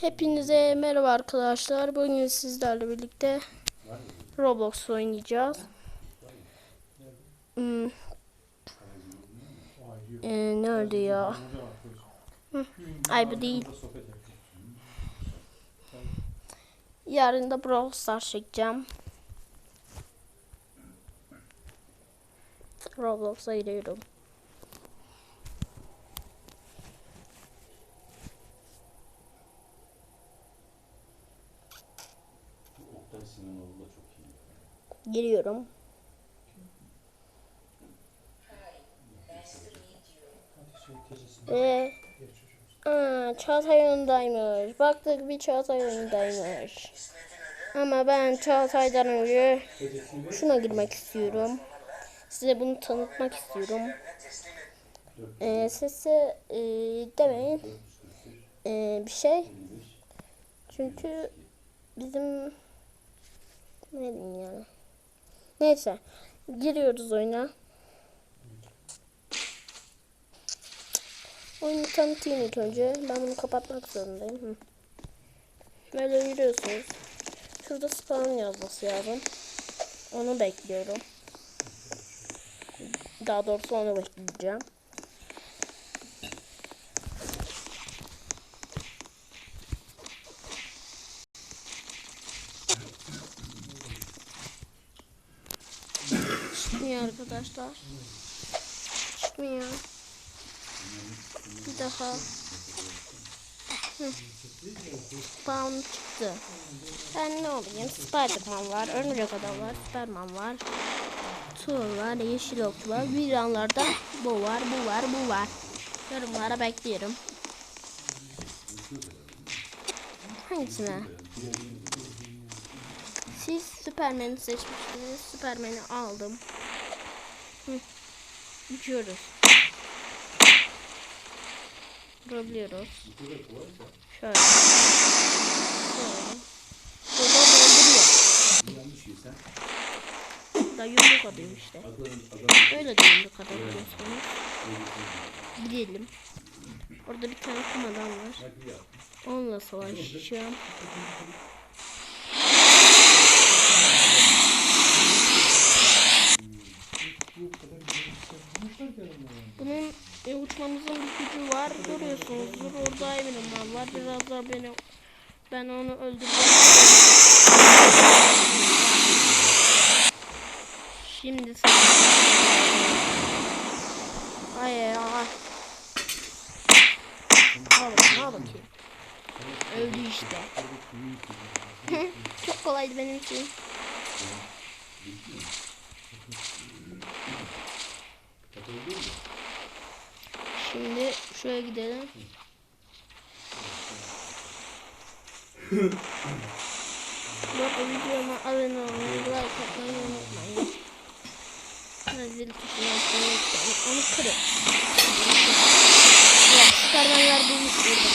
Hepinize merhaba arkadaşlar. Bugün sizlerle birlikte Roblox oynayacağız. Hmm. Ee, nerede ya? Hı. Ay bu değil. Yarın da Brawl Stars çekeceğim. Roblox'a giriyorum. Giriyorum. Ve Aa, Çağatay oyundaymış. Baktık bir Çağatay oyundaymış. Ama ben Çağatay'dan önce şuna girmek istiyorum. Size bunu tanıtmak istiyorum. Ee, sese e, demeyin. Ee, bir şey. Çünkü bizim ne yani. Neyse. Giriyoruz oyuna. Oyunu tanıtayım ilk önce. Ben bunu kapatmak zorundayım. Hı. Böyle yürüyorsunuz. Şurada spawn yazması lazım. Onu bekliyorum. Daha doğrusu onu bekleyeceğim. Çıkmıyor arkadaşlar. Çıkmıyor. Bir daha. Spawn çıktı. Ben ne olayım? Spiderman var, Örümcek Adam var, Superman var. Thor var, Yeşil Ok var. Bir anlarda bu var, bu var, bu var. Yorumlara bekliyorum. Hangisine? Siz Superman'i seçmiştiniz. Superman'i aldım. Uçuyoruz. Vurabiliyoruz. Şöyle. Şöyle. Burada dolduruyor. Da yumruk atıyor işte. Öyle de yumruk atabiliyorsunuz. Gidelim. Orada bir tane kum adam var. Onunla savaşacağım. Bunun e, uçmamızın bir gücü var. Görüyorsunuzdur. Orada eminim var. Biraz daha beni ben onu öldüreceğim. Şimdi sen. Ay bakayım, al bakayım. Öldü işte. Çok kolaydı benim için. Şimdi şuraya gidelim. Bak videoma abone olmayı, like atmayı unutmayın. Zil tuşuna basmayı unutmayın. Onu kırın. Ya Süpermenler bulmuş burada.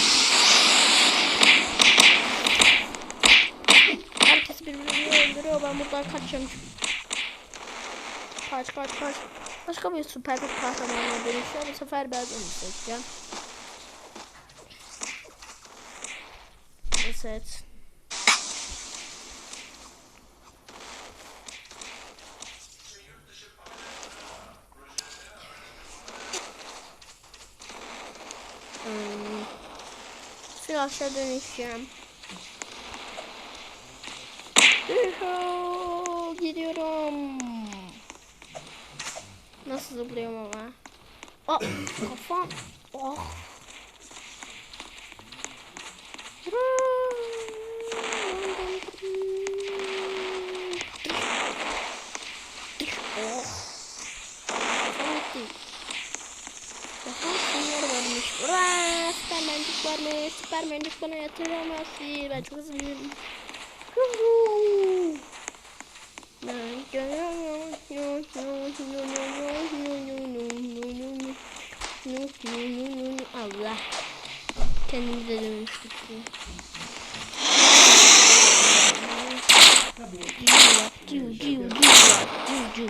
Herkes birbirini öldürüyor. Ben buradan kaçacağım. Kaç kaç kaç. Başka bir süper bir kahramana dönüşüyor. Bu sefer ben onu seçeceğim. Evet. Hmm. Flash'a dönüşeceğim. Gidiyorum. Nasıl zıplıyorum ama? Aa, kafam. Oh. Oh. Süpermencik bana yatıramazsın. Ben çok hızlıyım. Yuhuu. Kendimize dönüştük. Ciu ciu ciu ciu ciu.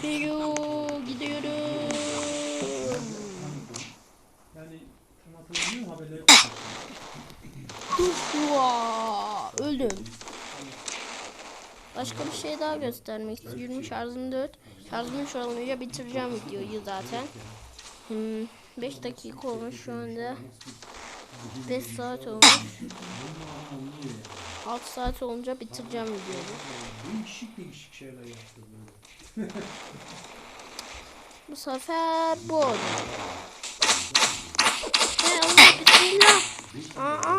Piyu gidiyorum. Yani tam hatırlamıyorum haberleri öldüm. Başka bir şey daha göstermek istiyorum. Şarjım 4. Şarjım 3 olunca bitireceğim videoyu zaten. 5 dakika olmuş şu anda. 5 saat olmuş. 6 saat olunca bitireceğim videoyu. değişik değişik şeyler yaptı böyle. Bu sefer bu oldu. Hey Allah bismillah. Aa,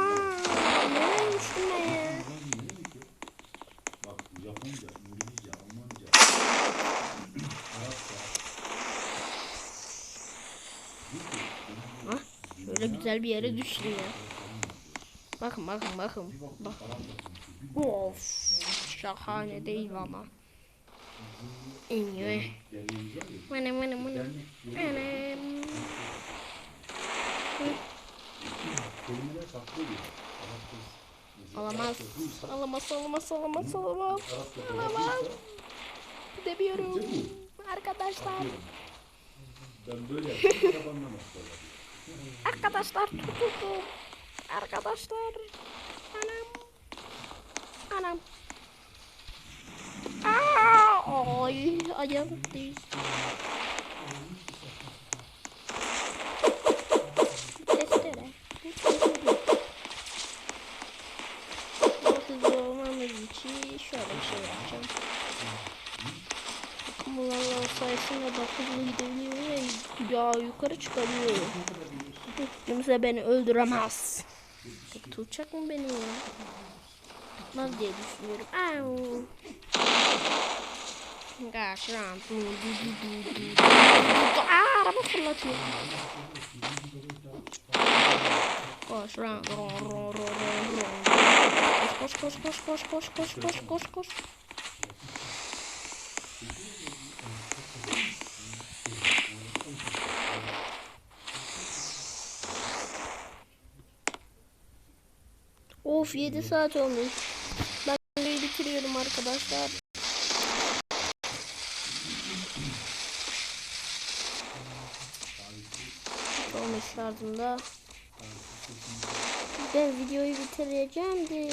nereye düştüm ben ya? Japonca, İngilizce, Almanca, Arapça. Şöyle güzel bir yere düştüm ya. Bakın bakın bakın. Bak. Of. Şahane değil ama. İyi. Benim benim benim. Benim. Kelimeler farklı oluyor. Alamaz. Alamaz alamaz alamaz alamaz. Alamaz. Gidemiyorum. Arkadaşlar. Ben böyle. Arkadaşlar tutuldum. Arkadaşlar. Anam. Anam. Aa, ay ayağım değil. Testere. Testere. Daha hızlı olmamız için şöyle bir şey yapacağım. Bunlarla sayesinde hızlı gidebiliyor ve daha yukarı çıkabiliyor. Kimse beni öldüremez. Tutacak mı beni ya? Tutmaz diye düşünüyorum. Du. Aa, araba fırlatıyor. Koş. Ro, ro, ro, ro, ro. Koş koş koş koş koş koş koş koş koş. Of 7 saat olmuş. Ben videoyu bitiriyorum arkadaşlar. Olmuş şarjımda. Ben videoyu bitireceğim de.